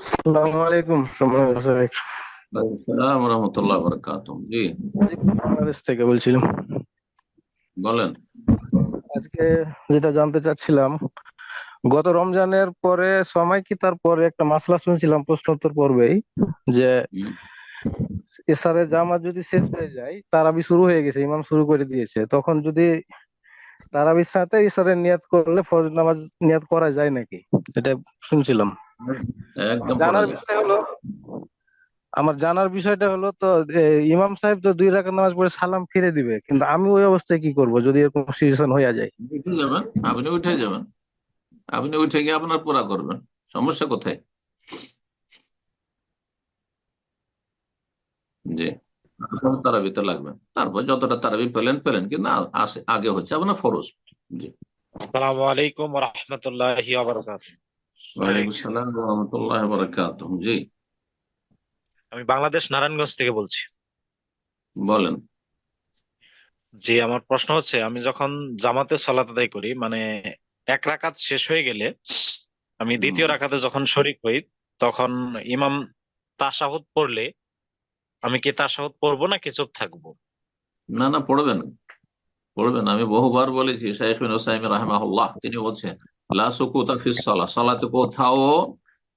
আসসালামু আলাইকুম আসসালাম রহমতুল্লাহ বরকাতুম জি। বাংলাদেশ থেকে বলছিলাম। বলেন। আজকে যেটা জানতে চাচ্ছিলাম গত রমজানের পরে সময় কি তারপরে একটা মাসলা শুনছিলাম প্রশ্নোত্তর পর্বেই যে হুম। এসারের জামাত যদি শেষ হয়ে যায় তারাবি শুরু হয়ে গেছে ইমাম শুরু করে দিয়েছে। তখন যদি তারাবির সাথে ইসারের নিয়াত করলে ফরজ নামাজ নিয়াত করা যায় নাকি? এটা শুনছিলাম। জানার বিষয় হলো আমার জানার বিষয়টা হলো তো ইমাম সাহেব তো দুই রাকাত নামাজ পড়ে সালাম ফিরে দিবে কিন্তু আমি ওই অবস্থায় কি করব যদি এরকম সিচুয়েশন হয়ে যায়? উঠে যাবেন আপনি উঠে যাবেন। আপনি উঠে গিয়ে আপনার পুরা করবেন সমস্যা কোথায়? জি তারাবিতে লাগবে। তারপর যতটা তারাবি পেলেন পেলেন কিন্তু আসে- আগে হচ্ছে আপনার ফরজ। জি। আসসালামু আলাইকুম রহমতুল্লাহি রহমতুল্লাহ বরকাতুহ। জি। আমি বাংলাদেশ নারায়ণগঞ্জ থেকে বলছি। বলেন। জি আমার প্রশ্ন হচ্ছে আমি যখন জামাতে সালাত আদায় করি মানে এক রাকাত শেষ হয়ে গেলে আমি দ্বিতীয়। রাকাতে যখন শরিক হই তখন ইমাম তাশাহুদ পড়লে আমি কি তাশাহুদ পড়ব নাকি চুপ থাকব? না না পড়বেন। পড়বেন। আমি বহুবার বলেছি শাইখ বিন ওসাইম রাহমাহুল্লাহ তিনি বলছেন। সালাতে কোথাও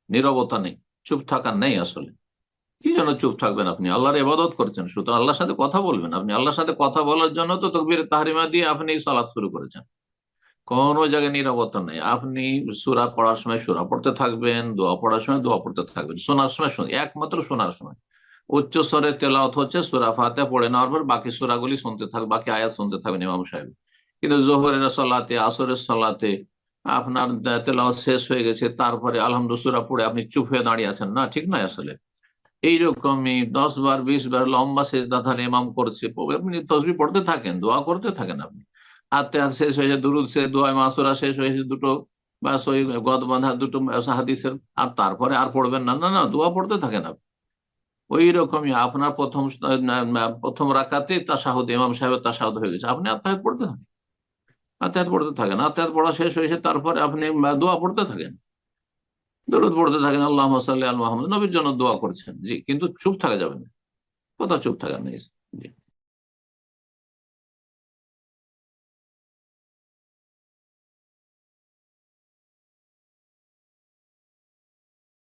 নীরবতা নেই, চুপ থাকা নেই আসলে। কি জন্য চুপ থাকবেন আপনি? আল্লাহর ইবাদত করছেন, সুতরাং আল্লাহর সাথে কথা বলবেন। আপনি আল্লাহর সাথে কথা বলার জন্য তো তকবীর তাহরিমা দিয়ে আপনি সালাত শুরু করেছেন। কোন জায়গায় নীরবতা নেই। আপনি সূরা পড়ার সময় সূরা পড়তে থাকবেন, দোয়া পড়ার সময় দোয়া পড়তে থাকবেন। শোনার সময় শুন, একমাত্র শোনার সময়। উচ্চ স্বরে তেলাওয়াত হচ্ছে সুরা ফাতে পড়ে নেওয়ার পর বাকি সুরাগুলি শুনতে থাক, বাকি আয়াত শুনতে থাকবেন ইমাম সাহেব। কিন্তু জোহরের সালাতে, আসরের সালাতে আপনার তেলাওয়াত শেষ হয়ে গেছে, তারপরে আলহামদুসুরা পড়ে আপনি চুপ হয়ে দাঁড়িয়ে আছেন না? ঠিক নয় আসলে। এইরকমই দশ বার, বিশ বার লম্বা শেষ দাধার ইমাম করছে। আপনি তসবি পড়তে থাকেন, দোয়া করতে থাকেন আপনি। হাত শেষ হয়েছে দুরুদ শেষ দোয়া মাসুরা শেষ হয়েছে দুটো, বা সই গদ বাঁধা দুটো হাদিসের, আর তারপরে আর পড়বেন না। না না, দোয়া পড়তে থাকেন আপনি। ওই রকমই আপনার প্রথম প্রথম রাকাতে তাসাহুদ ইমাম সাহেবের তাসাহুদ হয়ে গেছে। আপনি আত্মাহাত পড়তে থাকেন? আত্মাহাত পড়তে থাকেন। আত্মাহাত পড়া শেষ হয়েছে, তারপরে আপনি দোয়া পড়তে থাকেন। দরুদ পড়তে থাকেন আল্লাহ সাল্লাহ মোহাম্মদ। নবীর জন্য দোয়া করছেন। জি, কিন্তু চুপ থাকা যাবে না। কোথাও চুপ থাকা নেই। জি।